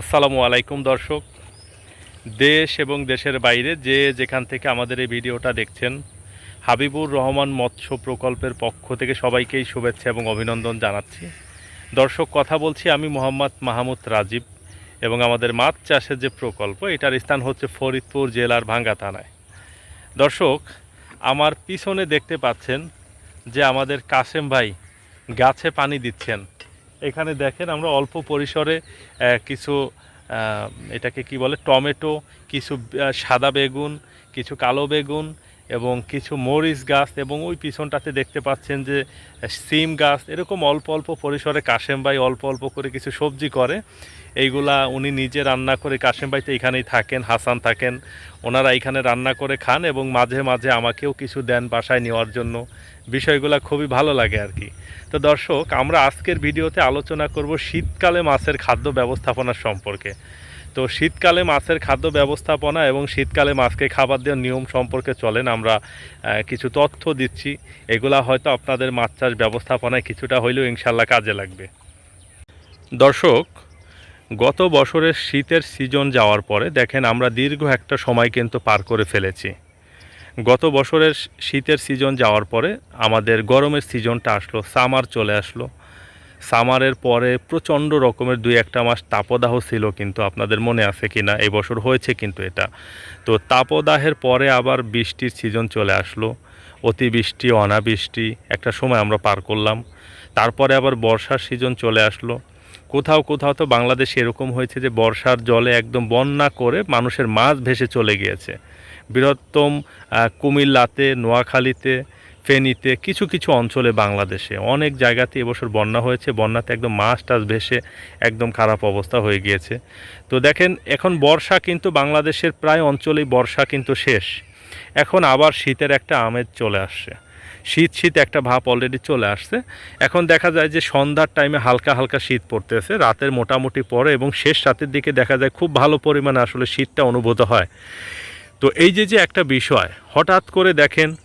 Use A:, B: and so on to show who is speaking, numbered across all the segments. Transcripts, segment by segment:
A: আসসালামু আলাইকুম, দর্শক। দেশ এবং দেশের বাইরে যে যেখান থেকে আমাদের এই ভিডিওটা দেখছেন, হাবিবুর রহমান মৎস্য প্রকল্পের পক্ষ থেকে সবাইকেই শুভেচ্ছা এবং অভিনন্দন জানাচ্ছি। দর্শক, কথা বলছি আমি মোহাম্মদ মাহমুদ রাজীব এবং আমাদের মাছ চাষের যে প্রকল্প, এটার স্থান হচ্ছে ফরিদপুর জেলার ভাঙ্গা থানায়। দর্শক, আমার পিছনে দেখতে পাচ্ছেন যে আমাদের কাসেম ভাই গাছে পানি দিচ্ছেন। এখানে দেখেন আমরা অল্প পরিসরে কিছু এটাকে কি বলে, টমেটো, কিছু সাদা বেগুন, কিছু কালো বেগুন এবং কিছু মরিচ গাছ এবং ওই পিছনটাতে দেখতে পাচ্ছেন যে, সিম গাছ, এরকম অল্প অল্প পরিসরে কাশেম ভাই অল্প অল্প করে কিছু সবজি করে। এইগুলা উনি নিজে রান্না করে কাশেম ভাই তো এখানেই থাকেন, হাসান থাকেন। ওনারা এখানে রান্না করে খান এবং মাঝে মাঝে আমাকেও কিছু দেন বাসায় নেওয়ার জন্য। বিষয়গুলো খুবই ভালো লাগে আর কি। তো দর্শক, আমরা আজকের ভিডিওতে আলোচনা করব শীতকালে মাছের খাদ্য ব্যবস্থাপনা সম্পর্কে। তো শীতকালে মাছের খাদ্য ব্যবস্থাপনা এবং শীতকালে মাছকে খাবার দেওয়ার নিয়ম সম্পর্কে চলেন, আমরা কিছু তথ্য দিচ্ছি। এগুলা হয়তো আপনাদের মাছ চাষ ব্যবস্থাপনায় কিছুটা হইলেও ইনশাল্লাহ কাজে লাগবে। দর্শক, গত বছরের শীতের সিজন যাওয়ার পরে দেখেন আমরা দীর্ঘ একটা সময় কিন্তু পার করে ফেলেছি। গত বছরের শীতের সিজন যাওয়ার পরে আমাদের গরমের সিজনটা আসলো, সামার চলে আসলো। সামারের পরে প্রচণ্ড রকমের দুই একটা মাস তাপদাহ ছিল, কিন্তু আপনাদের মনে আছে কি না এবছর হয়েছে কিন্তু এটা। তো তাপদাহের পরে আবার বৃষ্টির সিজন চলে আসলো। অতিবৃষ্টি, অনাবৃষ্টি, একটা সময় আমরা পার করলাম। তারপরে আবার বর্ষার সিজন চলে আসলো। কোথাও কোথাও তো বাংলাদেশে এরকম হয়েছে যে, বর্ষার জলে একদম বন্যা করে মানুষের মাছ ভেসে চলে গিয়েছে। বৃহত্তম কুমিল্লাতে, নোয়াখালীতে ফেনীতে কিছু কিছু অঞ্চলে বাংলাদেশে। অনেক জায়গাতে এবছর বন্যা হয়েছে। বন্যাতে একদম মাছ টাছ ভেসে একদম খারাপ অবস্থা হয়ে গিয়েছে। তো দেখেন, এখন বর্ষা কিন্তু বাংলাদেশের প্রায় অঞ্চলেই বর্ষা কিন্তু শেষ। এখন আবার শীতের একটা আমেজ চলে আসছে। শীত শীত একটা ভাব অলরেডি চলে আসছে। এখন দেখা যায় যে সন্ধ্যার টাইমে হালকা হালকা শীত পড়তেছে। রাতের মোটামুটি পরে এবং শেষ রাতের দিকে দেখা যায় খুব ভালো পরিমাণে আসলে শীতটা অনুভূত হয়। তো এই যে যে একটা বিষয়, হঠাৎ করে দেখেন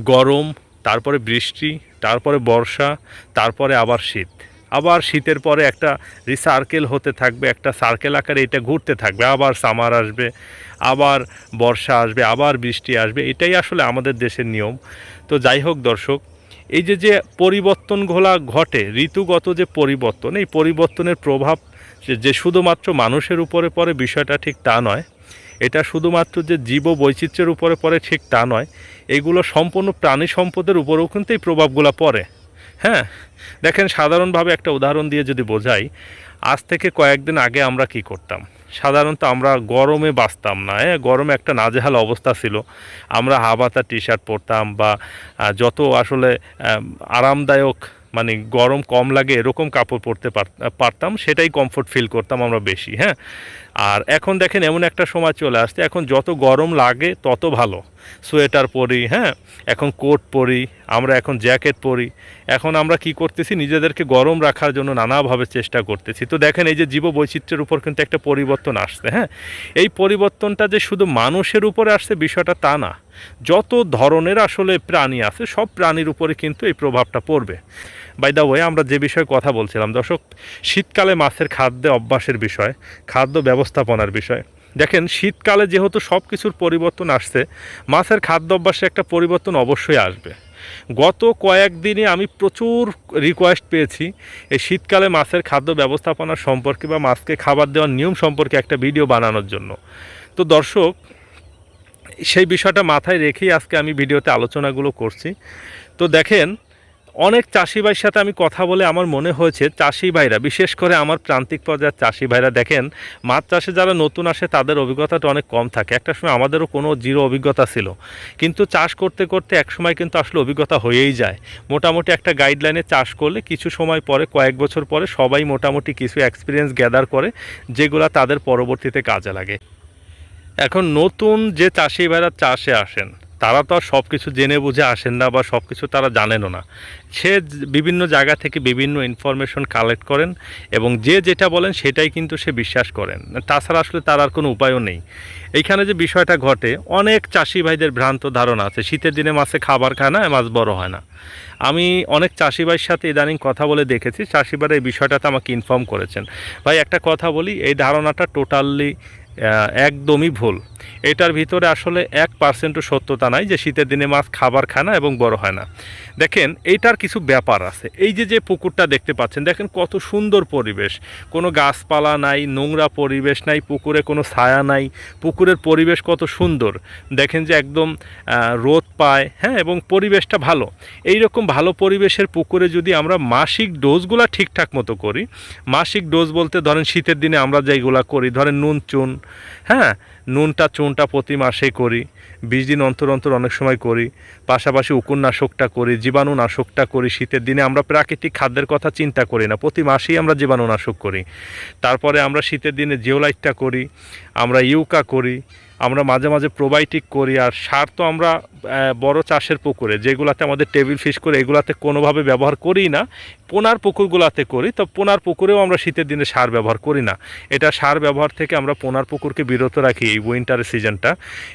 A: গরম তারপরে বৃষ্টি, তারপরে বর্ষা, তারপরে আবার শীত। আবার শীতের পরে একটা রিসার্কেল হতে থাকবে, একটা সার্কেল আকারে এটা ঘুরতে থাকবে, আবার সামার আসবে, আবার বর্ষা আসবে, আবার বৃষ্টি আসবে, এটাই আসলে আমাদের দেশের নিয়ম। তো যাই হোক দর্শক, এই যে যে পরিবর্তন ঘোলা ঘটে, ঋতুগত যে পরিবর্তন, এই পরিবর্তনের প্রভাব যে- শুধুমাত্র মানুষের উপরে পড়ে, বিষয়টা ঠিক তা নয়। এটা শুধুমাত্র যে জীব বৈচিত্র্যের উপরে পড়ে ঠিক তা নয়, এগুলো সম্পূর্ণ প্রাণী সম্পদের উপরেও কিন্তু এই প্রভাবগুলো পড়ে। হ্যাঁ দেখেন সাধারণভাবে একটা উদাহরণ দিয়ে যদি বোঝাই, আজ থেকে কয়েকদিন আগে আমরা কি করতাম? সাধারণত আমরা গরমে বাঁচতাম না হ্যাঁ গরমে একটা নাজেহাল অবস্থা ছিল। আমরা হাবাতা টি শার্ট পরতাম বা যত আসলে আরামদায়ক মানে গরম কম লাগে এরকম কাপড় পরতে পার- পারতাম, সেটাই কমফোর্ট ফিল করতাম আমরা বেশি হ্যাঁ। আর এখন দেখেন এমন একটা সময় চলে আসছে এখন যত গরম লাগে তত ভালো। সোয়েটার পরি হ্যাঁ? এখন কোট পরি, আমরা এখন জ্যাকেট পরি। এখন আমরা কি করতেছি? নিজেদেরকে গরম রাখার জন্য নানাভাবে চেষ্টা করতেছি। তো দেখেন, এই যে জীব বৈচিত্র্যের উপর কিন্তু একটা পরিবর্তন আসছে হ্যাঁ? এই পরিবর্তনটা যে শুধু মানুষের উপরে আসছে বিষয়টা তা না। যত ধরনের আসলে প্রাণী আছে, সব প্রাণীর উপরে কিন্তু এই প্রভাবটা পড়বে। বাই দা ওয়ে আমরা যে বিষয়ে কথা বলছিলাম, দর্শক, শীতকালে মাছের খাদ্যে অভ্যাসের বিষয়, খাদ্য ব্যবস্থাপনার বিষয়। দেখেন, শীতকালে যেহেতু সব কিছুর পরিবর্তন আসছে, মাছের খাদ্য অভ্যাসে একটা পরিবর্তন অবশ্যই আসবে। গত কয়েকদিনে আমি প্রচুর রিকোয়েস্ট পেয়েছি এই শীতকালে মাছের খাদ্য ব্যবস্থাপনা সম্পর্কে বা মাছকে খাবার দেওয়ার নিয়ম সম্পর্কে একটা ভিডিও বানানোর জন্য। তো দর্শক, সেই বিষয়টা মাথায় রেখেই আজকে আমি ভিডিওতে আলোচনাগুলো করছি। তো দেখেন অনেক চাষি ভাইয়ের সাথে আমি কথা বলে আমার মনে হয়েছে চাষি ভাইরা বিশেষ করে আমার প্রান্তিক পর্যায়ের চাষি ভাইরা দেখেন, মাছ চাষে যারা নতুন আসে তাদের অভিজ্ঞতাটা অনেক কম থাকে। একটা সময় আমাদেরও কোনো জিরো অভিজ্ঞতা ছিল। কিন্তু চাষ করতে করতে এক সময় কিন্তু আসলে অভিজ্ঞতা হয়েই যায়। মোটামুটি একটা গাইডলাইনে চাষ করলে কিছু সময় পরে, কয়েক বছর পরে সবাই মোটামুটি কিছু এক্সপিরিয়েন্স গ্যাদার করে, যেগুলো তাদের পরবর্তীতে কাজে লাগে। এখন নতুন যে চাষি ভাইরা চাষে আসেন তারা তো আর সব কিছু জেনে বুঝে আসেন না বা সব কিছু তারা জানেনও না। সে বিভিন্ন জায়গা থেকে বিভিন্ন ইনফরমেশন কালেক্ট করেন এবং যে যেটা বলেন সেটাই কিন্তু সে বিশ্বাস করেন। তাছাড়া আসলে তার আর কোনো উপায়ও নেই। এইখানে যে বিষয়টা ঘটে, অনেক চাষি ভাইদের ভ্রান্ত ধারণা আছে, শীতের দিনে মাছে খাবার খায় না, মাছ বড় হয় না। আমি অনেক চাষি ভাইয়ের সাথে ইদানিং কথা বলে দেখেছি, চাষি ভাইরা এই বিষয়টাতে আমাকে ইনফর্ম করেছেন। ভাই, একটা কথা বলি, এই ধারণাটা টোটালি একদমই ভুল। এটার ভিতরে আসলে এক পার্সেন্টও সত্যতা নাই যে শীতের দিনে মাছ খাবার খায় না এবং বড় হয় না। দেখেন এইটার কিছু ব্যাপার আছে। এই যে যে পুকুরটা দেখতে পাচ্ছেন, দেখেন কত সুন্দর পরিবেশ। কোনো গাছপালা নাই, নোংরা পরিবেশ নাই, পুকুরে কোনো ছায়া নাই। পুকুরের পরিবেশ কত সুন্দর। দেখেন যে একদম রোদ পায় হ্যাঁ এবং পরিবেশটা ভালো। এই রকম ভালো পরিবেশের পুকুরে যদি আমরা মাসিক ডোজগুলা ঠিকঠাক মতো করি, মাসিক ডোজ বলতে ধরেন শীতের দিনে আমরা যেগুলা করি, ধরেন নুন চুন হ্যাঁ নুনটা, চুনটা প্রতি মাসে করি, বিশ দিন অন্তর অন্তর অনেক সময় করি, পাশাপাশি উকুন্নাশকটা করি, জীবাণুনাশকটা করি শীতের দিনে। আমরা প্রাকৃতিক খাদ্যের কথা চিন্তা করি না, প্রতি মাসেই আমরা জীবাণুনাশক করি। তারপরে আমরা শীতের দিনে জিওলাইটটা করি, আমরা ইউকা করি আমরা মাঝে মাঝে প্রোবায়োটিক করি, আর সার তো আমরা বড় চাষের পুকুরে, যেগুলাতে আমাদের টেবিল ফিশ করে এগুলাতে কোনোভাবে ব্যবহার করি না। পোনার পুকুরগুলাতে করি, তো পোনার পুকুরেও আমরা শীতের দিনে সার ব্যবহার করি না। এটা সার ব্যবহার থেকে আমরা পোনার পুকুরকে বিরত রাখি এই উইন্টারের সিজনটা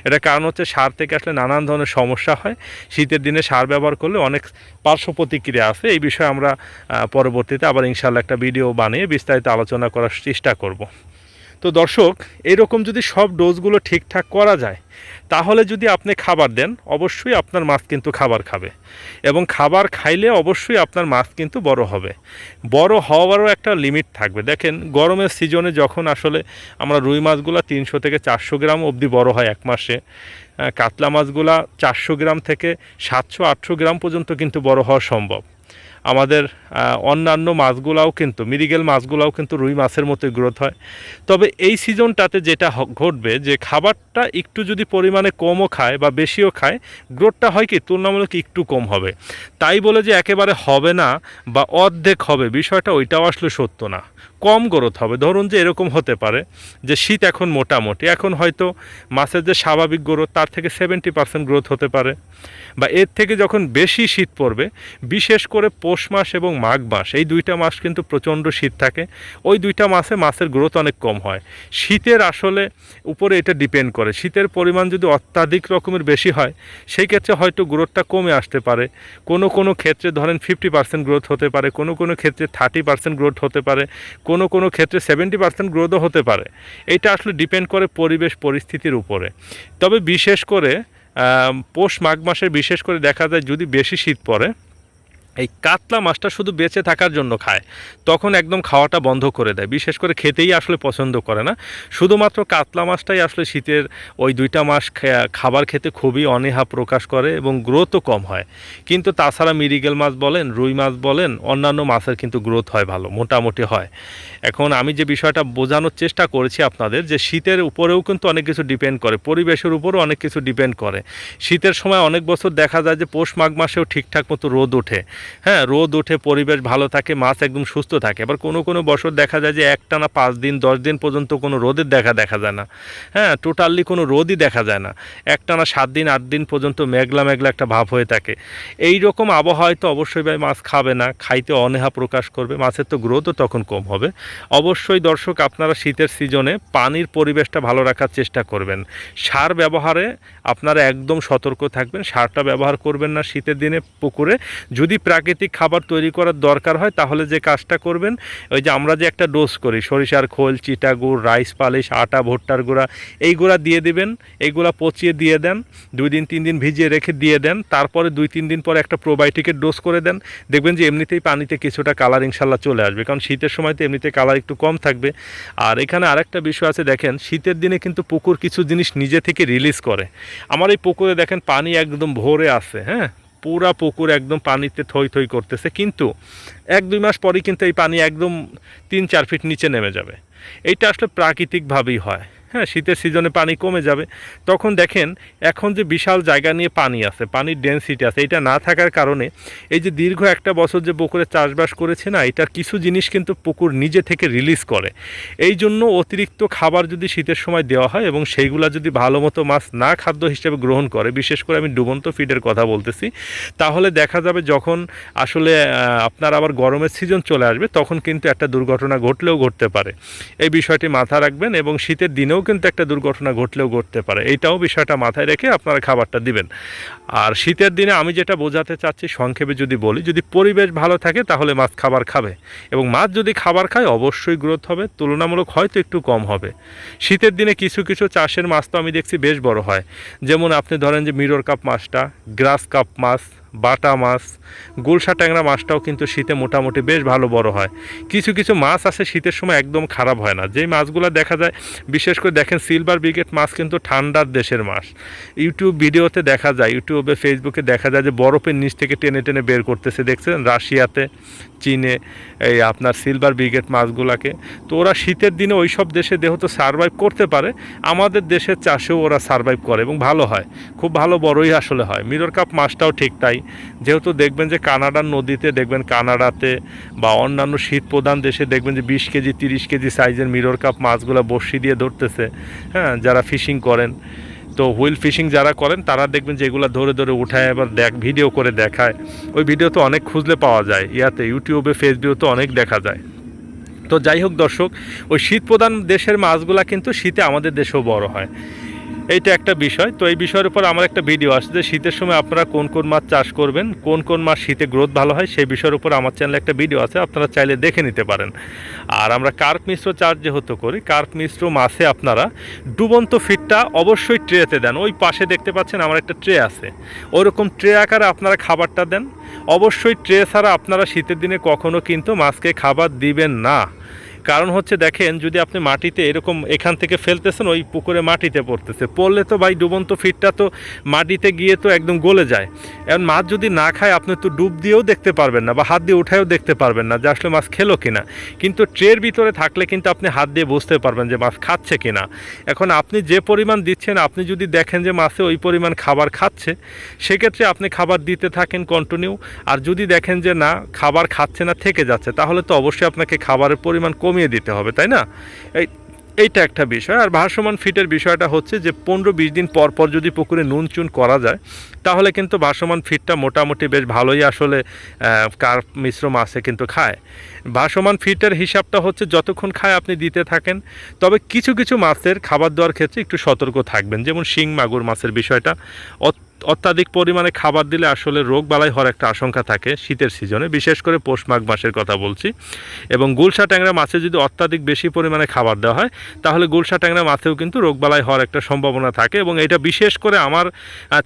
A: এটা কারণ হচ্ছে সার থেকে আসলে নানান ধরনের সমস্যা হয়। শীতের দিনে সার ব্যবহার করলে অনেক পার্শ্ব প্রতিক্রিয়া আছে। এই বিষয়ে আমরা পরবর্তীতে আবার ইনশাল্লাহ একটা ভিডিও বানিয়ে বিস্তারিত আলোচনা করার চেষ্টা করব। তো দর্শক, এরকম যদি সব ডোজগুলো ঠিকঠাক করা যায়, তাহলে যদি আপনি খাবার দেন, অবশ্যই আপনার মাছ কিন্তু খাবার খাবে। এবং খাবার খাইলে অবশ্যই আপনার মাছ কিন্তু বড় হবে। বড় হওয়ারও একটা লিমিট থাকবে। দেখেন, গরমের সিজনে যখন আসলে আমরা রুই মাছগুলো তিনশো থেকে চারশো গ্রাম অবধি বড় হয় এক মাসে কাতলা মাছগুলা চারশো গ্রাম থেকে সাতশো আটশো গ্রাম পর্যন্ত কিন্তু বড় হওয়া সম্ভব। আমাদের অন্যান্য মাছগুলাও কিন্তু, মিরিগেল মাছগুলাও কিন্তু রুই মাছের মতোই গ্রোথ হয়। তবে এই সিজনটাতে যেটা ঘটবে যে খাবারটা একটু যদি পরিমাণে কমও খায় বা বেশিও খায়, গ্রোথটা হয় কি, তুলনামূলক একটু কম হবে। তাই বলে যে একেবারে হবে না বা অর্ধেক হবে, বিষয়টা ওইটাও আসলে সত্য না। কম গ্রোথ হবে। ধরুন যে এরকম হতে পারে যে শীত এখন মোটামুটি। এখন হয়তো মাছের যে স্বাভাবিক গ্রোথ, তার থেকে সেভেন্টি পার্সেন্ট গ্রোথ হতে পারে বা এর থেকে যখন বেশি শীত পড়বে, বিশেষ করে পৌষ মাস এবং মাঘ মাস, এই দুইটা মাস কিন্তু প্রচণ্ড শীত থাকে। ওই দুইটা মাসে মাছের গ্রোথ অনেক কম হয়। শীতের আসলে উপরে এটা ডিপেন্ড করে। শীতের পরিমাণ যদি অত্যাধিক রকমের বেশি হয়, সেই ক্ষেত্রে হয়তো গ্রোথটা কমে আসতে পারে। কোনো কোনো ক্ষেত্রে ধরেন ফিফটি পার্সেন্ট গ্রোথ হতে পারে, কোনো কোনো ক্ষেত্রে থার্টি পার্সেন্ট গ্রোথ হতে পারে। কোনো কোনো ক্ষেত্রে সেভেন্টি পার্সেন্ট গ্রোথও হতে পারে। এটা আসলে ডিপেন্ড করে পরিবেশ পরিস্থিতির উপরে। তবে বিশেষ করে পোষ মাঘ মাসে বিশেষ করে দেখা যায় যদি বেশি শীত পড়ে এই কাতলা মাছটা শুধু বেঁচে থাকার জন্য খায়। তখন একদম খাওয়াটা বন্ধ করে দেয়। বিশেষ করে খেতেই আসলে পছন্দ করে না। শুধুমাত্র কাতলা মাছটাই আসলে শীতের ওই দুইটা মাস খাবার খেতে খুবই অনীহা প্রকাশ করে এবং গ্রোথও কম হয়। কিন্তু তাছাড়া মিরিগেল মাছ বলেন, রুই মাছ বলেন, অন্যান্য মাছের কিন্তু গ্রোথ হয় ভালো, মোটামুটি হয়। এখন আমি যে বিষয়টা বোঝানোর চেষ্টা করেছি আপনাদের, যে শীতের উপরেও কিন্তু অনেক কিছু ডিপেন্ড করে, পরিবেশের উপরও অনেক কিছু ডিপেন্ড করে। শীতের সময় অনেক বছর দেখা যায় যে, পৌষ মাঘ মাসেও ঠিকঠাক মতো রোদ ওঠে। হ্যাঁ রোদ ওঠে, পরিবেশ ভালো থাকে, মাছ একদম সুস্থ থাকে। আবার কোনো কোনো বছর দেখা যায় যে একটানা পাঁচ দিন, দশ দিন পর্যন্ত কোনো রোদের দেখা দেখা যায় না। হ্যাঁ টোটালি কোনো রোদই দেখা যায় না। একটানা সাত দিন, আট দিন পর্যন্ত মেঘলা মেঘলা একটা ভাব হয়ে থাকে। এই রকম আবহাওয়ায় তো অবশ্যই ভাই মাছ খাবে না, খাইতে অনীহা প্রকাশ করবে, মাছের তো গ্রোথও তখন কম হবে। অবশ্যই দর্শক, আপনারা শীতের সিজনে পানির পরিবেশটা ভালো রাখার চেষ্টা করবেন। সার ব্যবহারে আপনারা একদম সতর্ক থাকবেন, সারটা ব্যবহার করবেন না শীতের দিনে পুকুরে। যদি প্রাকৃতিক খাবার তৈরি করার দরকার হয়, তাহলে যে কাজটা করবেন, ওই যে আমরা যে একটা ডোজ করি, সরিষার খোল, চিটা গুড়, রাইস পালিশ, আটা, ভুট্টার গুঁড়া এই গুঁড়া দিয়ে দিবেন, এইগুলা পচিয়ে দিয়ে দেন, দুই দিন, তিন দিন ভিজিয়ে রেখে দিয়ে দেন, তারপরে দুই, তিন দিন পরে একটা প্রোবায়োটিকের ডোজ করে দেন, দেখবেন যে এমনিতেই পানিতে কিছুটা কালার ইনশাল্লাহ চলে আসবে, কারণ শীতের সময় তো এমনিতে কালার একটু কম থাকবে। আর এখানে আরেকটা বিষয় আছে, দেখেন, শীতের দিনে কিন্তু পুকুর কিছু জিনিস নিজে থেকে রিলিজ করে। আমার এই পুকুরে দেখেন, পানি একদম ভরে আছে হ্যাঁ? পুরা পুকুর একদম পানিতে থই থই করতেছে, কিন্তু এক দুই মাস পরেই কিন্তু এই পানি একদম তিন চার ফিট নিচে নেমে যাবে। এইটা আসলে প্রাকৃতিকভাবেই হয়। হ্যাঁ শীতের সিজনে পানি কমে যাবে। তখন দেখেন, এখন যে বিশাল জায়গা নিয়ে পানি আছে, পানির ডেন্সিটি আছে, এটা না থাকার কারণে এই যে দীর্ঘ একটা বছর যে পুকুরে চাষবাস করেছে না এটার কিছু জিনিস কিন্তু পুকুর নিজে থেকে রিলিজ করে। এই জন্য অতিরিক্ত খাবার যদি শীতের সময় দেওয়া হয় এবং সেইগুলা যদি ভালো মতো মাছ না খাদ্য হিসেবে গ্রহণ করে, বিশেষ করে আমি ডুবন্ত ফিডের কথা বলতেছি, তাহলে দেখা যাবে যখন আসলে আপনার আবার গরমের সিজন চলে আসবে, তখন কিন্তু একটা দুর্ঘটনা ঘটলেও ঘটতে পারে। এই বিষয়টি মাথায় রাখবেন এবং শীতের দিনেও কিন্তু একটা দুর্ঘটনা ঘটলেও ঘটতে পারে। এইটাও বিষয়টা মাথায় রেখে আপনারা খাবারটা দিবেন। আর শীতের দিনে আমি যেটা বোঝাতে চাচ্ছি, সংক্ষেপে যদি বলি, যদি পরিবেশ ভালো থাকে তাহলে মাছ খাবার খাবে এবং মাছ যদি খাবার খায় অবশ্যই গ্রোথ হবে, তুলনামূলক হয়তো একটু কম হবে। শীতের দিনে কিছু কিছু চাষের মাছ তো আমি দেখছি বেশ বড় হয়। যেমন আপনি ধরেন যে মিরর কাপ মাছটা, গ্রাস কাপ মাছ বাটা মাছ, গুলশা ট্যাংরা মাছটাও কিন্তু শীতে মোটামুটি বেশ ভালো বড় হয়। কিছু কিছু মাছ আছে শীতের সময় একদম খারাপ হয় না। যেই মাছগুলো দেখা যায়, বিশেষ করে দেখেন সিলভার ব্রিগেড মাছ কিন্তু ঠান্ডার দেশের মাছ। ইউটিউব ভিডিওতে দেখা যায়, ইউটিউবে, ফেসবুকে দেখা যায় যে বরফের নিচ থেকে টেনে টেনে বের করতেছে। দেখছেন? রাশিয়াতে, চীনে এই আপনার সিলভার ব্রিগেড মাছগুলাকে। তো ওরা শীতের দিনে ওই সব দেশে যেহেতু সারভাইভ করতে পারে, আমাদের দেশের চাষেও ওরা সারভাইভ করে এবং ভালো হয়। খুব ভালো বড়ই আসলে হয়। মিরর কাপ মাছটাও ঠিক তাই। যেহেতু দেখবেন যে কানাডার নদীতে, দেখবেন কানাডাতে বা অন্যান্য শীত প্রধান দেশে দেখবেন যে বিশ কেজি, তিরিশ কেজি সাইজের মিরর কাপ মাছগুলো বড়শি দিয়ে ধরতেছে। হ্যাঁ যারা ফিশিং করেন। তো হুইল ফিশিং যারা করেন, তারা দেখবেন যে এগুলো ধরে ধরে উঠায়, আবার দেখ, ভিডিও করে দেখায়। ওই ভিডিও তো অনেক খুঁজলে পাওয়া যায়। ইয়াতে ইউটিউবে, ফেসবুকে তো অনেক দেখা যায়। তো যাই হোক দর্শক, ওই শীত প্রধান দেশের মাছগুলা কিন্তু শীতে আমাদের দেশেও বড় হয়। এইটা একটা বিষয়। তো এই বিষয়ের উপর আমার একটা ভিডিও আসছে যে শীতের সময় আপনারা কোন কোন মাছ চাষ করবেন, কোন কোন মাছ শীতে গ্রোথ ভালো হয়, সেই বিষয়ের উপর আমার চ্যানেলে একটা ভিডিও আছে, আপনারা চাইলে দেখে নিতে পারেন। আর আমরা কার্প মিশ্র চাষ যেহেতু করি কার্প মিশ্র মাছে আপনারা ডুবন্ত ফিটটা অবশ্যই ট্রেতে দেন। ওই পাশে দেখতে পাচ্ছেন আমার একটা ট্রে আছে। ওরকম ট্রে আকারে আপনারা খাবারটা দেন। অবশ্যই ট্রে ছাড়া আপনারা শীতের দিনে কখনো কিন্তু মাছকে খাবার দিবেন না। কারণ হচ্ছে দেখেন, যদি আপনি মাটিতে এরকম এখান থেকে ফেলতেছেন, ওই পুকুরে মাটিতে পড়তেছে। পড়লে তো ভাই ডুবন্ত ফিটটা তো মাটিতে গিয়ে তো একদম গলে যায়। এখন মাছ যদি না খায়, আপনি তো ডুব দিয়েও দেখতে পারবেন না বা হাত দিয়ে উঠায়ও দেখতে পারবেন না যে আসলে মাছ খেলো কিনা। কিন্তু ট্রের ভিতরে থাকলে কিন্তু আপনি হাত দিয়ে বুঝতে পারবেন যে মাছ খাচ্ছে কিনা। এখন আপনি যে পরিমাণ দিচ্ছেন, আপনি যদি দেখেন যে মাছে ওই পরিমাণ খাবার খাচ্ছে, সেক্ষেত্রে আপনি খাবার দিতে থাকেন কন্টিনিউ আর যদি দেখেন যে না, খাবার খাচ্ছে না, থেকে যাচ্ছে, তাহলে তো অবশ্যই আপনাকে খাবারের পরিমাণ কমিয়ে দিতে হবে, তাই না? এই, এইটা একটা বিষয়। আর ভাসমান ফিটের বিষয়টা হচ্ছে যে, পনেরো বিশ দিন পর পর যদি পুকুরে নুন চুন করা যায়, তাহলে কিন্তু ভাসমান ফিটটা মোটামুটি বেশ ভালোই আসলে কার্প মিশ্র মাছে কিন্তু খায়। ভাসমান ফিটের হিসাবটা হচ্ছে যতক্ষণ খায় আপনি দিতে থাকেন, তবে কিছু কিছু মাছের খাবার দেওয়ার ক্ষেত্রে একটু সতর্ক থাকবেন। যেমন শিং, মাগুর মাছের বিষয়টা অত্যাধিক পরিমাণে খাবার দিলে আসলে রোগ বালাই হওয়ার একটা আশঙ্কা থাকে শীতের সিজনে, বিশেষ করে পৌষ মাঘ মাসের কথা বলছি। এবং গুলশা ট্যাংরা মাছে যদি অত্যাধিক বেশি পরিমাণে খাবার দেওয়া হয়, তাহলে গুলশা ট্যাংরা মাছেও কিন্তু রোগ বালাই হওয়ার একটা সম্ভাবনা থাকে এবং এটা বিশেষ করে আমার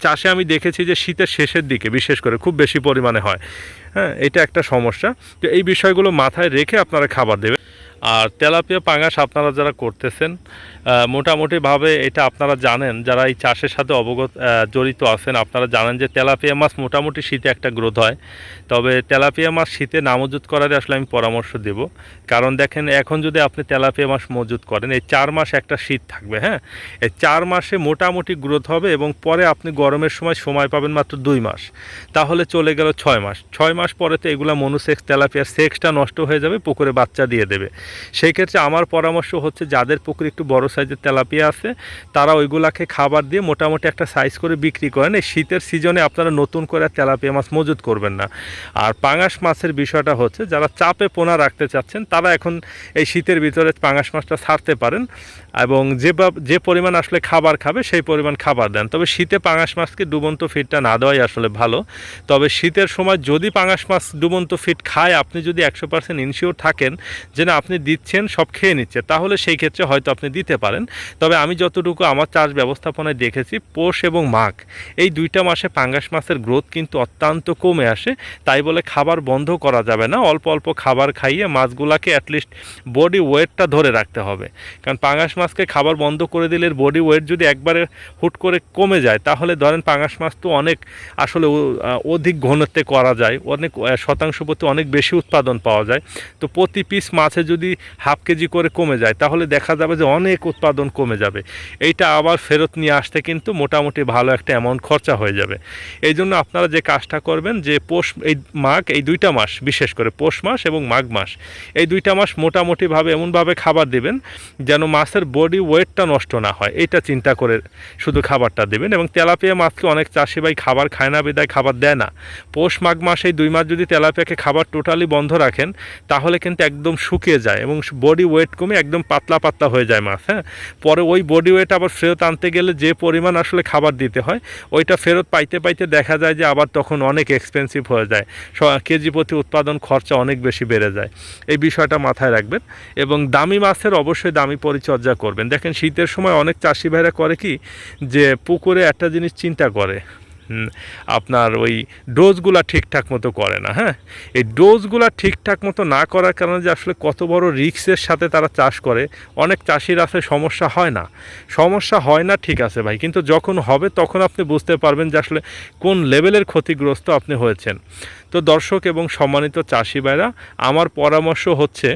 A: চাষে আমি দেখেছি যে শীতের শেষের দিকে বিশেষ করে খুব বেশি পরিমাণে হয়। হ্যাঁ এটা একটা সমস্যা। তো এই বিষয়গুলো মাথায় রেখে আপনারা খাবার দেবেন। আর তেলাপিয়া পাঙাশ আপনারা যারা করতেছেন মোটামুটিভাবে এটা আপনারা জানেন, যারা এই চাষের সাথে অবগত জড়িত আছেন, আপনারা জানেন যে তেলাপিয়া মাছ মোটামুটি শীতে একটা গ্রোথ হয়। তবে তেলাপিয়া মাছ শীতে না মজুত করার আসলে আমি পরামর্শ দেব। কারণ দেখেন, এখন যদি আপনি তেলাপিয়া মাছ মজুত করেন, এই চার মাস একটা শীত থাকবে হ্যাঁ? এই চার মাসে মোটামুটি গ্রোথ হবে এবং পরে আপনি গরমের সময় সময় পাবেন মাত্র দুই মাস। তাহলে চলে গেল ছয় মাস। ছয় মাস পরে তো এগুলো মনুসেক্স, তেলাপিয়ার সেক্সটা নষ্ট হয়ে যাবে, পুকুরে বাচ্চা দিয়ে দেবে। সেই ক্ষেত্রে আমার পরামর্শ হচ্ছে, যাদের পুকুরে একটু বড় সাইজের তেলাপিয়া আছে, তারা ওইগুলাকে খাবার দিয়ে মোটামুটি একটা সাইজ করে বিক্রি করেন। এই শীতের সিজনে আপনারা নতুন করে তেলাপিয়া মাছ মজুত করবেন না। আর পাঙাশ মাছের বিষয়টা হচ্ছে, যারা চাপে পোনা রাখতে চাচ্ছেন, তারা এখন এই শীতের ভিতরে পাঙাশ মাছটা ছাড়তে পারেন এবং যে যে পরিমাণ আসলে খাবার খাবে, সেই পরিমাণ খাবার দেন। তবে শীতে পাঙাশ মাছকে ডুবন্ত ফিটটা না দেওয়াই আসলে ভালো। তবে শীতের সময় যদি পাঙাশ মাছ ডুবন্ত ফিট খায়, আপনি যদি একশো পার্সেন্ট ইনশিওর থাকেন যে না, আপনি দিচ্ছেন, সব খেয়ে নিচ্ছে, তাহলে সেই ক্ষেত্রে হয়তো আপনি দিতে পারেন। তবে আমি যতটুকু আমার চাষ ব্যবস্থাপনায় দেখেছি, পোষ এবং মাঘ, এই দুইটা মাসে পাঙ্গাস মাছের গ্রোথ কিন্তু অত্যন্ত কমে আসে। তাই বলে খাবার বন্ধ করা যাবে না, অল্প অল্প খাবার খাইয়ে মাছগুলাকে অ্যাটলিস্ট বডি ওয়েটটা ধরে রাখতে হবে। কারণ পাঙ্গাস মাছকে খাবার বন্ধ করে দিলে বডি ওয়েট যদি একবারে হুট করে কমে যায়, তাহলে ধরেন পাঙ্গাস মাছ তো অনেক আসলে অধিক ঘনত্বে করা যায়, অনেক শতাংশ প্রতি অনেক বেশি উৎপাদন পাওয়া যায়। তো প্রতি পিস মাছে যদি হাফ কেজি করে কমে যায়, তাহলে দেখা যাবে যে অনেক উৎপাদন কমে যাবে। এইটা আবার ফেরত নিয়ে আসতে কিন্তু মোটামুটি ভালো একটা অ্যামাউন্ট খরচা হয়ে যাবে। এই জন্য আপনারা যে কাজটা করবেন যে পৌষ, এই মাঘ, এই দুইটা মাস, বিশেষ করে পৌষ মাস এবং মাঘ মাস, এই দুইটা মাস মোটামুটিভাবে এমনভাবে খাবার দেবেন যেন মাছের বডি ওয়েটটা নষ্ট না হয়। এটা চিন্তা করে শুধু খাবারটা দেবেন এবং তেলাপিয়া মাছকে অনেক চাষি ভাই খাবার খায় না, বিদায় খাবার দেয় না। পৌষ, মাঘ মাস এই দুই মাস যদি তেলাপিয়াকে খাবার টোটালি বন্ধ রাখেন, তাহলে কিন্তু একদম শুকিয়ে যায় এবং বডি ওয়েট কমে একদম পাতলা পাতলা হয়ে যায় মাছ হ্যাঁ? পরে ওই বডি ওয়েট আবার ফেরত আনতে গেলে যে পরিমাণ আসলে খাবার দিতে হয়, ওইটা ফেরত পাইতে পাইতে দেখা যায় যে আবার তখন অনেক এক্সপেন্সিভ হয়ে যায়। স- কেজি প্রতি উৎপাদন খরচা অনেক বেশি বেড়ে যায়। এই বিষয়টা মাথায় রাখবেন এবং দামি মাছের অবশ্যই দামি পরিচর্যা করবেন। দেখেন শীতের সময় অনেক চাষি ভাইরা করে কি, যে পুকুরে একটা জিনিস চিন্তা করে আপনার ওই ডোজগুলো ঠিকঠাক মতো করে না হ্যাঁ? এই ডোজগুলো ঠিকঠাক মতো না করার কারণে যে আসলে কত বড় রিক্সের সাথে তারা চাষ করে, অনেক চাষির আছে, সমস্যা হয় না। সমস্যা হয় না, ঠিক আছে ভাই, কিন্তু যখন হবে তখন আপনি বুঝতে পারবেন যে আসলে কোন লেভেলের ক্ষতিগ্রস্ত আপনি হয়েছেন। তো দর্শক এবং সম্মানিত চাষি ভাইরা, আমার পরামর্শ হচ্ছে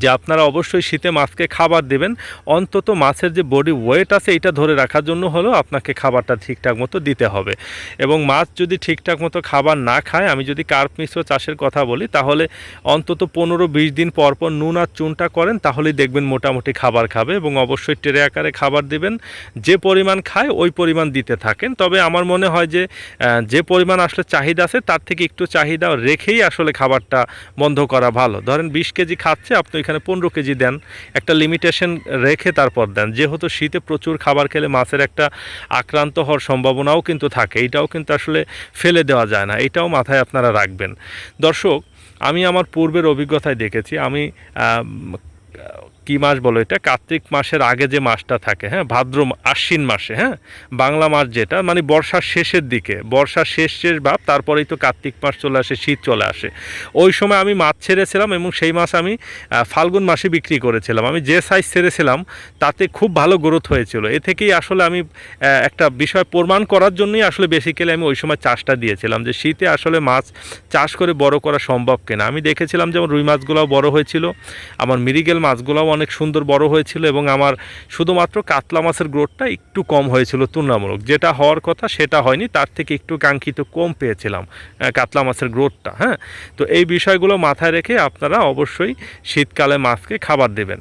A: যে আপনারা অবশ্যই শীতে মাছকে খাবার দেবেন। অন্তত মাছের যে বডি ওয়েট আছে, এটা ধরে রাখার জন্য হলেও আপনাকে খাবারটা ঠিকঠাক মতো দিতে হবে। এবং মাছ যদি ঠিকঠাক মতো খাবার না খায়, আমি যদি কার্প মিশ্র চাষের কথা বলি, তাহলে অন্তত পনেরো বিশ দিন পর পর নুন আর চুনটা করেন, তাহলেই দেখবেন মোটামুটি খাবার খাবে এবং অবশ্যই ট্রে আকারে খাবার দিবেন। যে পরিমাণ খায়, ওই পরিমাণ দিতে থাকেন। তবে আমার মনে হয় যে যে পরিমাণ আসলে চাহিদা আছে, তার থেকে একটু চাহিদা রেখেই আসলে খাবারটা বন্ধ করা ভালো। ধরেন বিশ কেজি খাচ্ছে, আপনি এখানে পনেরো কেজি দেন। একটা লিমিটেশন রেখে তারপর দেন। যেহেতু শীতে প্রচুর খাবার খেলে মাছের একটা আক্রান্ত হওয়ার সম্ভাবনাও কিন্তু থাকে। এটাও কিন্তু আসলে ফেলে দেওয়া যায় না। এটাও মাথায় আপনারা রাখবেন। দর্শক, আমি আমার পূর্বের অভিজ্ঞতায় দেখেছি। আমি কি মাস বলো এটা? কার্তিক মাসের আগে যে মাসটা থাকে হ্যাঁ? ভাদ্র আশ্বিন মাসে হ্যাঁ? বাংলা মাস যেটা মানে বর্ষার শেষের দিকে। বর্ষার শেষ শেষ ভাব, তারপরেই তো কার্তিক মাস চলে আসে, শীত চলে আসে। ওই সময় আমি মাছ ছেড়েছিলাম এবং সেই মাছ আমি ফাল্গুন মাসে বিক্রি করেছিলাম। আমি যে সাইজ ছেড়েছিলাম, তাতে খুব ভালো গ্রোথ হয়েছিল। এ থেকেই আসলে আমি একটা বিষয় প্রমাণ করার জন্যই আসলে বেসিক্যালি আমি ওই সময় চাষটা দিয়েছিলাম যে শীতে আসলে মাছ চাষ করে বড় করা সম্ভব কিনা। আমি দেখেছিলাম যেমন রুই মাছগুলোও বড় হয়েছিল, আমার মিরিগেল মাছগুলোও অনেক সুন্দর বড় হয়েছিল এবং আমার শুধুমাত্র কাতলা মাছের গ্রোথটা একটু কম হয়েছিল তুলনামূলক। যেটা হওয়ার কথা সেটা হয়নি, তার থেকে একটু কাঙ্ক্ষিত কম পেয়েছিলাম কাতলা মাছের গ্রোথটা হ্যাঁ? তো এই বিষয়গুলো মাথায় রেখে আপনারা অবশ্যই শীতকালে মাছকে খাবার দেবেন।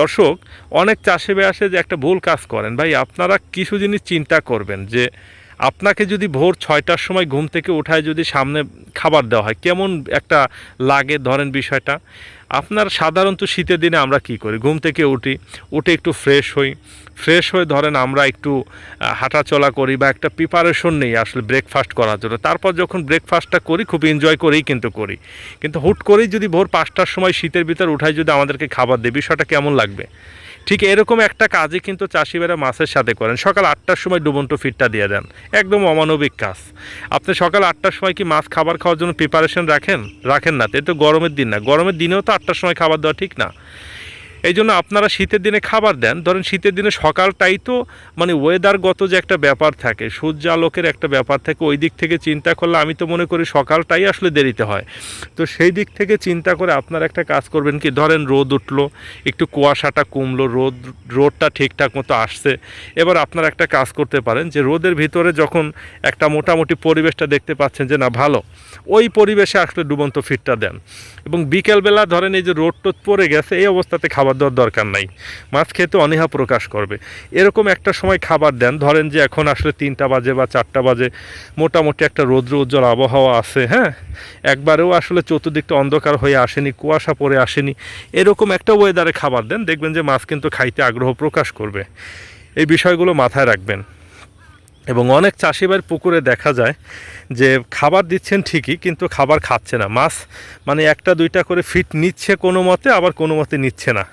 A: দর্শক, অনেক চাষে আসে যে একটা ভুল কাজ করেন। ভাই, আপনারা কিছু জিনিস চিন্তা করবেন যে আপনাকে যদি ভোর ছয়টার সময় ঘুম থেকে উঠায় যদি সামনে খাবার দেওয়া হয়, কেমন একটা লাগে ধরেন বিষয়টা? আপনার সাধারণত শীতের দিনে আমরা কি করি? ঘুম থেকে উঠি, উঠে একটু ফ্রেশ হই। ফ্রেশ হয়ে ধরেন আমরা একটু হাঁটাচলা করি বা একটা প্রিপারেশন নেই আসলে ব্রেকফাস্ট করার জন্য। তারপর যখন ব্রেকফাস্টটা করি, খুব এনজয় করেই কিন্তু করি। কিন্তু হুট করেই যদি ভোর পাঁচটার সময় শীতের ভিতর উঠাই যদি আমাদেরকে খাবার দেয়, বিষয়টা কেমন লাগবে? ঠিক এরকম একটা কাজই কিন্তু চাষিবেরা মাছের সাথে করেন। সকাল আটটার সময় ডুবন্ত ফিটটা দিয়ে দেন। একদম অমানবিক কাজ। আপনি সকাল আটটার সময় কি মাছ খাবার খাওয়ার জন্য প্রিপারেশন রাখেন? রাখেন না তো গরমের দিন না। গরমের দিনেও তো আটটার সময় খাবার দেওয়া ঠিক না। এই জন্য আপনারা শীতের দিনে খাবার দেন। ধরেন শীতের দিনে সকালটাই তো মানে ওয়েদারগত যে একটা ব্যাপার থাকে, সূর্যালোকের একটা ব্যাপার থাকে, ওই দিক থেকে চিন্তা করলে আমি তো মনে করি সকালটাই আসলে দেরিতে হয়। তো সেই দিক থেকে চিন্তা করে আপনারা একটা কাজ করবেন কি, ধরেন রোদ উঠল, একটু কুয়াশাটা কমলো, রোদ, রোদটা ঠিকঠাক মতো আসছে, এবার আপনারা একটা কাজ করতে পারেন যে রোদের ভিতরে যখন একটা মোটামুটি পরিবেশটা দেখতে পাচ্ছেন যে না, ভালো, ওই পরিবেশে আসলে ডুবন্ত ফিটটা দেন। এবং বিকেলবেলা ধরেন এই যে রোদ টোদ পড়ে গেছে, এই অবস্থাতে খাবার দেওয়ার দরকার নাই। মাছ খেতে অনীহা প্রকাশ করবে। এরকম একটা সময় খাবার দেন। ধরেন যে এখন আসলে তিনটা বাজে বা চারটা বাজে, মোটামুটি একটা রৌদ্র উজ্জ্বল আবহাওয়া আছে হ্যাঁ? একবারেও আসলে চতুর্দিকটা অন্ধকার হয়ে আসেনি, কুয়াশা পড়ে আসেনি। এরকম একটা ওয়েদারে খাবার দেন, দেখবেন যে মাছ কিন্তু খাইতে আগ্রহ প্রকাশ করবে। এই বিষয়গুলো মাথায় রাখবেন। এবং অনেক চাষিবার পুকুরে দেখা যায় যে খাবার দিচ্ছেন ঠিকই, কিন্তু খাবার খাচ্ছে না। মাছ মানে একটা দুইটা করে ফিট নিচ্ছে কোনো মতে, আবার কোনো মতে নিচ্ছে না।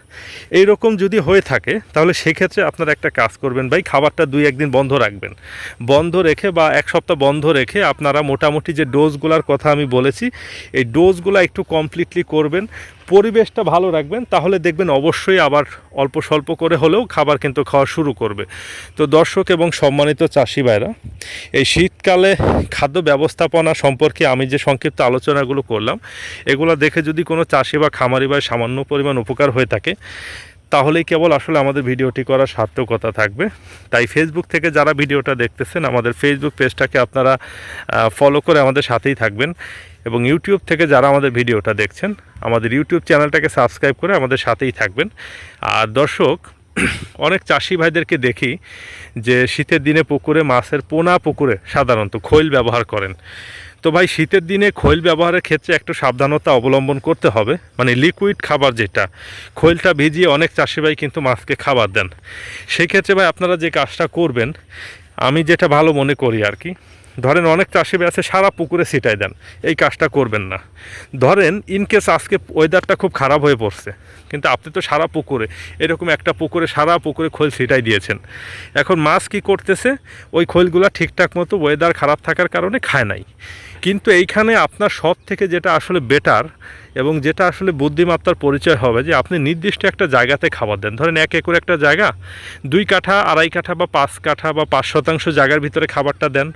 A: এই রকম যদি হয়ে থাকে, তাহলে সেক্ষেত্রে আপনারা একটা কাজ করবেন ভাই, খাবারটা দুই একদিন বন্ধ রাখবেন। বন্ধ রেখে বা এক সপ্তাহ বন্ধ রেখে আপনারা মোটামুটি যে ডোজগুলোর কথা আমি বলেছি, এই ডোজগুলো একটু কমপ্লিটলি করবেন, পরিবেশটা ভালো রাখবেন, তাহলে দেখবেন অবশ্যই আবার অল্প স্বল্প করে হলেও খাবার কিন্তু খাওয়া শুরু করবে। তো দর্শক এবং সম্মানিত চাষি ভাইরা, এই শীতকালে খাদ্য ব্যবস্থাপনা সম্পর্কে আমি যে সংক্ষিপ্ত আলোচনাগুলো করলাম, এগুলো দেখে যদি কোনো চাষি বা খামারি বা সামান্য পরিমাণ উপকার হয়ে থাকে তাহলেই কেবল আসলে আমাদের ভিডিওটি করার সার্থকতা থাকবে। তাই ফেসবুক থেকে যারা ভিডিওটা দেখতেছেন, আমাদের ফেসবুক পেজটাকে আপনারা ফলো করে আমাদের সাথেই থাকবেন এবং ইউটিউব থেকে যারা আমাদের ভিডিওটা দেখছেন, আমাদের ইউটিউব চ্যানেলটাকে সাবস্ক্রাইব করে আমাদের সাথেই থাকবেন। আর দর্শক, অনেক চাষি ভাইদেরকে দেখি যে শীতের দিনে পুকুরে, মাছের পোনা পুকুরে সাধারণত খৈল ব্যবহার করেন। তো ভাই, শীতের দিনে খৈল ব্যবহারের ক্ষেত্রে একটু সাবধানতা অবলম্বন করতে হবে। মানে লিকুইড খাবার যেটা, খৈলটা ভিজিয়ে অনেক চাষি ভাই কিন্তু মাছকে খাবার দেন। সেই ক্ষেত্রে ভাই, আপনারা যে কাজটা করবেন, আমি যেটা ভালো মনে করি আর কি, ধরেন অনেক চাষি ভাই আছে, সারা পুকুরে ছিটাই দেন, এই কাজটা করবেন না। ধরেন ইনকেস আজকে ওয়েদারটা খুব খারাপ হয়ে পড়ছে, কিন্তু আপনি তো সারা পুকুরে, এরকম একটা পুকুরে, সারা পুকুরে খোল ছিটাই দিয়েছেন। এখন মাছ কি করতেছে, ওই খোলগুলো ঠিকঠাক মতো ওয়েদার খারাপ থাকার কারণে খায় নাই। কিন্তু এইখানে আপনার সব থেকে যেটা আসলে বেটার এবং যেটা আসলে বুদ্ধিমত্তার পরিচয় হবে যে আপনি নির্দিষ্ট একটা জায়গাতে খাবার দেন। ধরেন এক একর একটা জায়গা, দুই কাঠা, আড়াই কাঠা বা পাঁচ কাঠা বা পাঁচ শতাংশ জায়গার ভিতরে খাবারটা দেন।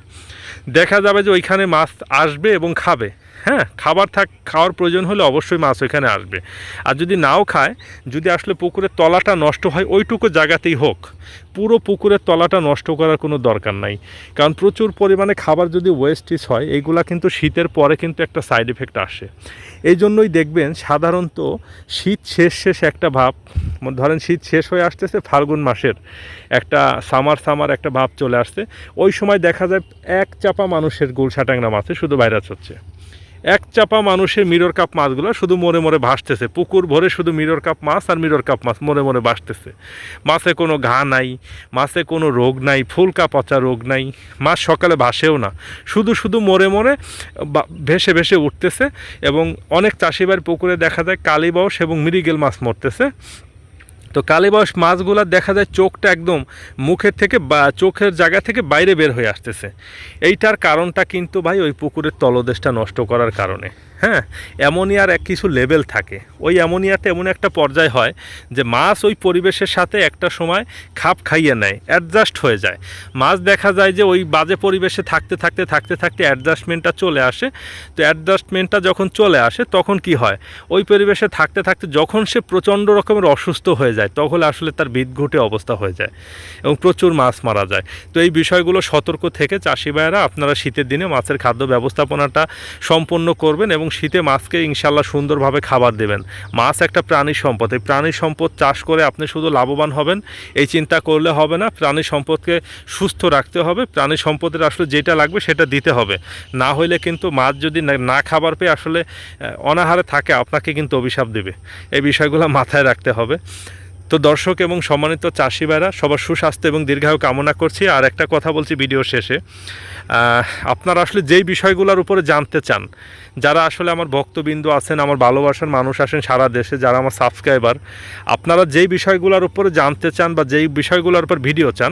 A: দেখা যাবে যে ওইখানে মাছ আসবে এবং খাবে। হ্যাঁ খাবার থাক, খাওয়ার প্রয়োজন হলে অবশ্যই মাছ ওইখানে আসবে। আর যদি নাও খায়, যদি আসলে পুকুরের তলাটা নষ্ট হয়, ওইটুকু জায়গাতেই হোক। পুরো পুকুরের তলাটা নষ্ট করার কোনো দরকার নাই। কারণ প্রচুর পরিমাণে খাবার যদি ওয়েস্টেজ হয় এইগুলা কিন্তু শীতের পরে কিন্তু একটা সাইড এফেক্ট আসে। এই জন্যই দেখবেন সাধারণত শীত শেষ শেষ একটা ভাব, ধরেন শীত শেষ হয়ে আসতেছে, ফাল্গুন মাসের একটা সামার সামার একটা ভাব চলে আসছে। ওই সময় দেখা যায় এক চাপা মানুষের গুলশা ট্যাংরা মাছে শুধু ভাইরাস হচ্ছে। এক চাপা মানুষের মিরর কাপ মাছগুলো শুধু মরে মরে ভাসতেছে। পুকুর ভরে শুধু মিরর কাপ মাছ আর মিরর কাপ মাছ মরে মরে ভাসতেছে। মাছে কোনো ঘা নাই, মাছে কোনো রোগ নাই, ফুলকা পচা রোগ নাই, মাছ সকালে ভাসেও না। শুধু শুধু মরে মরে ভেসে ভেসে উঠতেছে এবং অনেক চাষিবার পুকুরে দেখা যায় কালীবাউস এবং মিরিগেল মাছ মরতেছে। তো কালীবাউস মাছগুলো দেখা যায় চোখটা একদম মুখের থেকে বা চোখের জায়গা থেকে বাইরে বের হয়ে আসতেছে। এইটার কারণটা কিন্তু ভাই ওই পুকুরের তলদেশটা নষ্ট করার কারণে। হ্যাঁ অ্যামোনিয়ার এক কিছু লেভেল থাকে। ওই অ্যামোনিয়াতে এমন একটা পর্যায় হয় যে মাছ ওই পরিবেশের সাথে একটা সময় খাপ খাইয়ে নেয় অ্যাডজাস্ট হয়ে যায়। মাছ দেখা যায় যে ওই বাজে পরিবেশে থাকতে থাকতে থাকতে থাকতে অ্যাডজাস্টমেন্টটা চলে আসে। তো অ্যাডজাস্টমেন্টটা যখন চলে আসে, তখন কি হয়? ওই পরিবেশে থাকতে থাকতে যখন সে প্রচণ্ড রকমের অসুস্থ হয়ে যায়, তখন আসলে তার বিদঘুটে অবস্থা হয়ে যায় এবং প্রচুর মাছ মারা যায়। তো এই বিষয়গুলো সতর্ক থেকে চাষি ভাইয়েরা আপনারা শীতের দিনে মাছের খাদ্য ব্যবস্থাপনাটা সম্পন্ন করবেন এবং শীতে মাছকে ইনশাল্লাহ সুন্দরভাবে খাবার দেবেন। মাছ একটা প্রাণী সম্পদ। এই প্রাণী সম্পদ চাষ করে আপনি শুধু লাভবান হবেন, এই চিন্তা করলে হবে না। প্রাণী সম্পদকে সুস্থ রাখতে হবে। প্রাণী সম্পদের আসলে যেটা লাগবে সেটা দিতে হবে। না হইলে কিন্তু মাছ যদি না- খাবার পেয়ে আসলে অনাহারে থাকে, আপনাকে কিন্তু অভিশাপ দেবে। এই বিষয়গুলো মাথায় রাখতে হবে। তো দর্শক এবং সম্মানিত চাষি সবার সুস্বাস্থ্য এবং দীর্ঘায়ু কামনা করছি। আর একটা কথা বলছি ভিডিও শেষে। আপনারা আসলে যেই বিষয়গুলোর উপরে জানতে চান, যারা আসলে আমার ভক্তবিন্দু আছেন, আমার ভালোবাসার মানুষ আসেন সারা দেশে, যারা আমার সাবস্ক্রাইবার, আপনারা যেই বিষয়গুলোর উপরে জানতে চান বা যেই বিষয়গুলোর উপর ভিডিও চান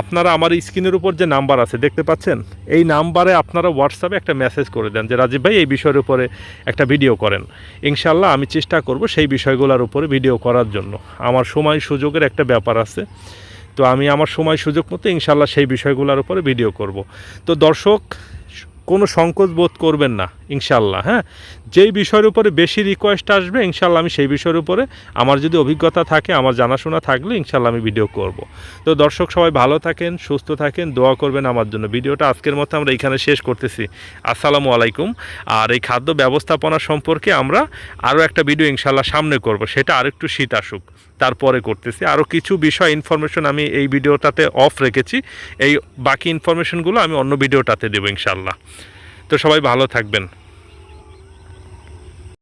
A: আপনারা আমার স্ক্রিনের উপর যে নাম্বার আছে, দেখতে পাচ্ছেন? এই নাম্বারে আপনারা হোয়াটসঅ্যাপে একটা মেসেজ করে দেন যে, রাজীব ভাই, এই বিষয়ের উপরে একটা ভিডিও করেন। ইনশাল্লাহ আমি চেষ্টা করব সেই বিষয়গুলোর উপরে ভিডিও করার জন্য। আমার সময় সুযোগের একটা ব্যাপার আছে। তো আমি আমার সময় সুযোগ মতো ইনশাল্লাহ সেই বিষয়গুলোর উপরে ভিডিও করব। তো দর্শক, কোনো সংকোচ বোধ করবেন না, ইনশাল্লাহ হ্যাঁ? যেই বিষয়ের উপরে বেশি রিকোয়েস্ট আসবে, ইনশাল্লাহ আমি সেই বিষয়ের উপরে আমার যদি অভিজ্ঞতা থাকে, আমার জানাশোনা থাকলে ইনশাল্লাহ আমি ভিডিও করব। তো দর্শক, সবাই ভালো থাকেন, সুস্থ থাকেন, দোয়া করবেন আমার জন্য। ভিডিওটা আজকের মতো আমরা এখানে শেষ করতেছি। আসসালামু আলাইকুম। আর এই খাদ্য ব্যবস্থাপনা সম্পর্কে আমরা আরও একটা ভিডিও ইনশাল্লাহ সামনে করব। সেটা আরেকটু শীত আসুক। তারপরে করতেছি। আরও কিছু বিষয় ইনফরমেশন আমি এই ভিডিওটাতে অফ রেখেছি। এই বাকি ইনফরমেশনগুলো আমি অন্য ভিডিওটাতে দেবো ইনশাল্লাহ তো সবাই ভালো থাকবেন।